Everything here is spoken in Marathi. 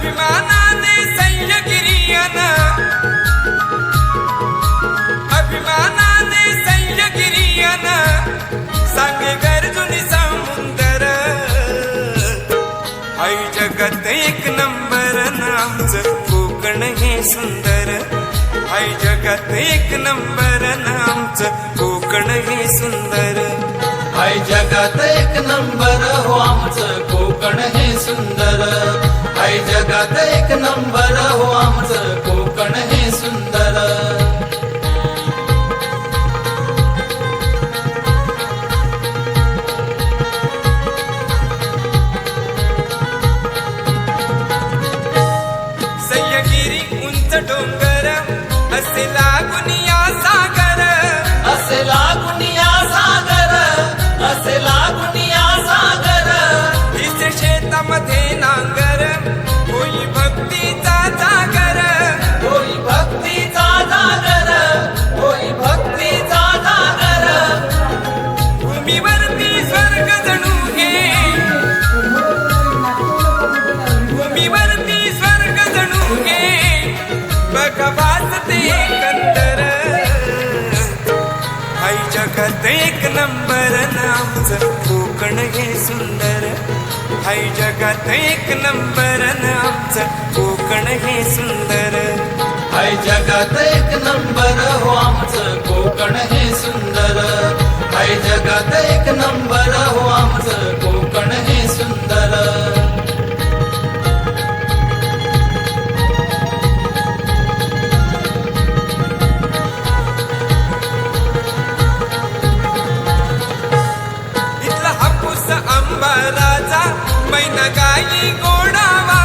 अभिमानाने सह्यगिरियन अभिमानाने सह्यगिरियन सांगे गर्जुनी समुंदर. आई जगत एक नंबर नामचं कोकण हे सुंदर. आई जगत एक नंबर नामचं कोकण हे सुंदर. आई जगात एक नंबर हो आमचं कोकण हे सुंदर. जगात एक नंबर हो आमचं कोकण हे सुंदर. सह्यगिरी उंच डोंगर जगात एक नंबर नामचं कोकण हे सुंदर. हाय जगात एक नंबर नामचं कोकण हे सुंदर. हाय जगात एक नंबर हो आमचं कोकण हे सुंदर. हाय जगात एक नंबर हो राजा मैना गाई गोडावा